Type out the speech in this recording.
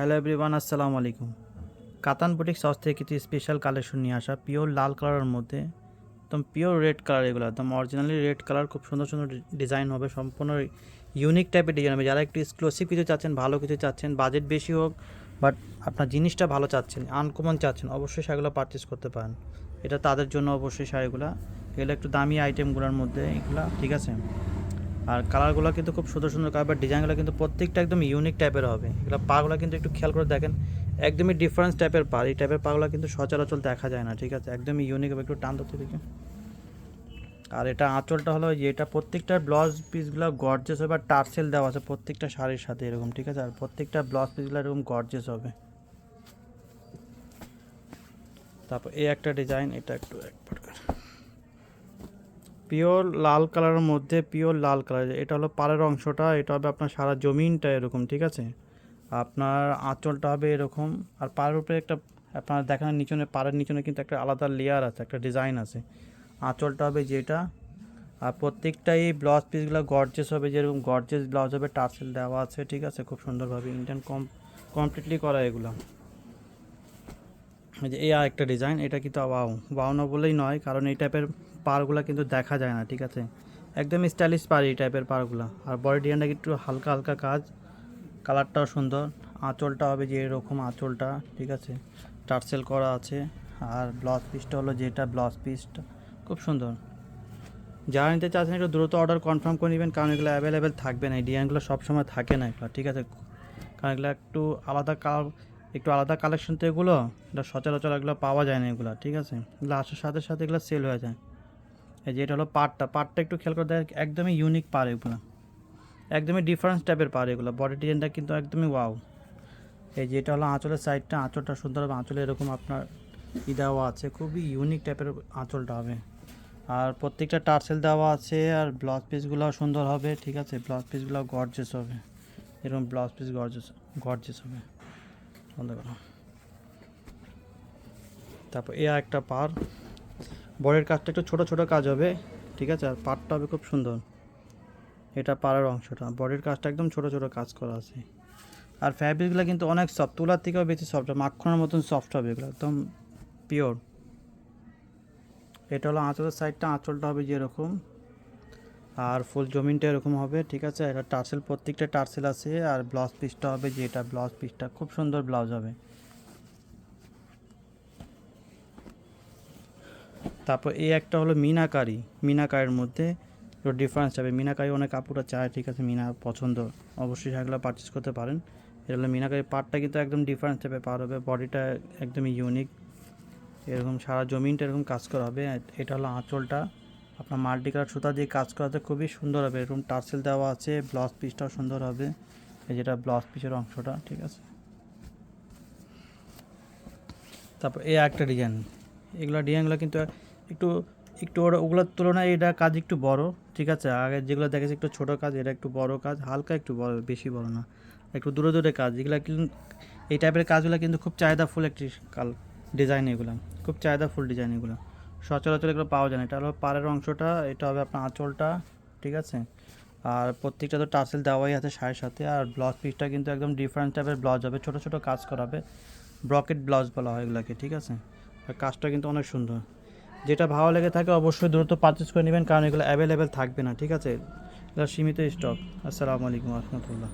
Hello everyone, আসসালামু আলাইকুম। কাতান বুটিক সস থেকে কিছু স্পেশাল কালেকশন নিয়ে আসা পিওর লাল কালারের মধ্যে, একদম পিওর রেড কালার এগুলো, একদম অরিজিনালি রেড কালার খুব সুন্দর সুন্দর ডিজাইন হবে, সম্পূর্ণ ইউনিক টাইপের ডিজাইন হবে। যারা একটু এক্সক্লুসিভ কিছু চাচ্ছেন, ভালো কিছু চাচ্ছেন বাজেট বেশি হোক বাট আপনার জিনিসটা ভালো চাচ্ছেন আনকমন চাচ্ছেন, অবশ্যই সেগুলো পারচেস করতে পারেন। এটা তাদের জন্য অবশ্যই শাড়িগুলো। এগুলো একটু দামি আইটেমগুলোর মধ্যে এগুলো, ঠিক আছে? আর কালারগুলো কিন্তু খুব সুন্দর সুন্দর কালার, বা ডিজাইনগুলো কিন্তু প্রত্যেকটা একদম ইউনিক টাইপের হবে। এগুলো পাগুলো কিন্তু একটু খেয়াল করে দেখেন, একদমই ডিফারেন্স টাইপের পা এই টাইপের পাগুলো কিন্তু সচরাচর দেখা যায় না, ঠিক আছে? একদমই ইউনিক হবে, একটু টান ধরতে দেখে। আর এটা আঁচলটা হলো এটা প্রত্যেকটা ব্লাউজ পিসগুলো গর্জেস হবে, আর টার্সেল দেওয়া আছে প্রত্যেকটা শাড়ির সাথে এরকম, ঠিক আছে? আর প্রত্যেকটা ব্লাউজ পিসগুলো এরকম গর্জেস হবে। তারপর এই একটা ডিজাইন এটা একটু পিওর লাল কালারের মধ্যে পিওর লাল কালার, এটা হলো পাড়ের অংশটা, এটা হবে আপনার সারা জমিনটা এরকম, ঠিক আছে? আপনার আঁচলটা হবে এরকম, আর পাড়ের উপরে একটা, আপনার দেখানোর নিচনে, পাড়ের নিচনে কিন্তু একটা আলাদা লেয়ার আছে, একটা ডিজাইন আছে। আঁচলটা হবে যেটা, আর প্রত্যেকটাই ব্লাউজ পিসগুলো গর্জেস হবে, যেরকম গর্জেস ব্লাউজ হবে টার্সেল দেওয়া আছে, ঠিক আছে? খুব সুন্দরভাবে ইন্ডিয়ান কম কমপ্লিটলি করা এগুলো। এই যে এই আর একটা ডিজাইন এটা কিন্তু ওয়াও ওয়াও না বলেই নয়, কারণ এই টাইপের পারগুলো কিন্তু দেখা যায় না, ঠিক আছে? একদম স্টাইলিশ পার এই টাইপের পারগুলো আর বডি ডিজাইনটা একটু হালকা হালকা কাজ কালারটাও সুন্দর আঁচলটা হবে যে এরকম আঁচলটা, ঠিক আছে? টার্সেল করা আছে, আর ব্লাউজ পিসটা হলো যেটা ব্লাউজ পিসটা খুব সুন্দর। যারা নিতে চাচ্ছেন একটু দ্রুত অর্ডার কনফার্ম করে নেবেন, কারণ এগুলো অ্যাভেলেবেল থাকবে না, এই ডিজাইনগুলো সবসময় থাকে না এগুলো, ঠিক আছে? কারণ এগুলো একটু আলাদা কালার একটু আলাদা কালেকশন তো এগুলো, এটা সচরাচর এগুলো পাওয়া যায় না এগুলো, ঠিক আছে? এগুলো আসার সাথে সাথে এগুলো সেল হয়ে যায়। এই যে এটা হলো পাটটা পাটটা একটু খেয়াল করে দেখ, একদমই ইউনিক পার এগুলো। একদমই ডিফারেন্স টাইপের পার এগুলো বডি ডিজাইনটা কিন্তু একদমই ওয়াও এই যে এটা হলো আঁচলের সাইডটা আঁচলটা সুন্দর হবে, আঁচলে এরকম আপনার ই দেওয়া আছে, খুবই ইউনিক টাইপের আঁচলটা হবে। আর প্রত্যেকটা টার্সেল দেওয়া আছে, আর ব্লাউজ পিসগুলো সুন্দর হবে, ঠিক আছে? ব্লাউজ পিসগুলো গর্জেস হবে। এরকম ব্লাউজ পিস গর্জেস গর্জেস হবে। বন্ধ করো তারপর এ একটা পার। বডির কাজটা একটু ছোট ছোট কাজ হবে, ঠিক আছে? আর পাটটা হবে খুব সুন্দর। এটা পাড়ার অংশটা। বডির কাজটা একদম ছোট ছোট কাজ করা আছে। আর ফ্যাব্রিকগুলো কিন্তু অনেক সফট তুলার থেকেও বেশি সফট মাখনের মতন সফট হবে এগুলো, একদম পিওর এটা হলো আঁচলের সাইডটা আঁচলটা হবে যেরকম। আর ফুল জমিনটা এরকম হবে, ঠিক আছে? এটা টার্সেল, প্রত্যেকটা টার্সেল আছে, আর ব্লাউজ পিসটা হবে যেটা, ব্লাউজ পিসটা। খুব সুন্দর ব্লাউজ হবে। তারপর এই একটা হলো মিনাকারি। মিনাকারির মধ্যে একটু ডিফারেন্স হবে। মিনাকারি অনেক কাপড়টা চায়, ঠিক আছে? মিনা পছন্দ, অবশ্যই সেগুলো পারচেস করতে পারেন। এটা হলো মিনাকারি পার্টটা কিন্তু একদম ডিফারেন্স টাইপের পার হবে বডিটা একদমই ইউনিক এরকম সারা জমিনটা এরকম কাজ করা হবে। এটা হলো আঁচলটা। আপনার মাল্টি কালার সুতা দিয়ে কাজ করাতে খুবই সুন্দর হবে। এরকম টার্সেল দেওয়া আছে, ব্লাউজ পিসটাও সুন্দর হবে। এই যেটা ব্লাউজ পিসের অংশটা, ঠিক আছে? তারপর এই একটা ডিজাইন। এগুলো ডিজাইনগুলো কিন্তু একটু একটু ওগুলোর তুলনায় এটা কাজ একটু বড়, ঠিক আছে? আগে যেগুলো দেখেছি একটু ছোট কাজ, এটা একটু বড় কাজ, হালকা একটু বড়, বেশি বড় না। একটু দূরে দূরে কাজ, এগুলো কিন্তু, এই টাইপের কাজগুলো কিন্তু খুব চাহিদা ফুল একটি কাল ডিজাইন এগুলো। খুব চাহিদা ফুল ডিজাইন এগুলো। সচরাচর এগুলো পাওয়া যায় না। এটা হলো পাড়ের অংশটা, এটা হবে আপনার আঁচলটা, ঠিক আছে? আর প্রত্যেকটা তো টার্সেল দেওয়াই আছে শাড়ির সাথে, আর ব্লাউজ পিসটা কিন্তু একদম ডিফারেন্ট টাইপের ব্লাউজ হবে, ছোটো ছোটো কাজ করাবে, ব্রকেট ব্লাউজ বলা হয় এগুলোকে, ঠিক আছে? আর কাজটা কিন্তু অনেক সুন্দর। যেটা ভালো লেগে থাকে অবশ্যই দ্রুত পারচেস করে নেবেন, কারণ এগুলো অ্যাভেলেবেল থাকবে না, ঠিক আছে? এগুলো সীমিত স্টক আসসালামু আলাইকুম রহমতুল্লাহ।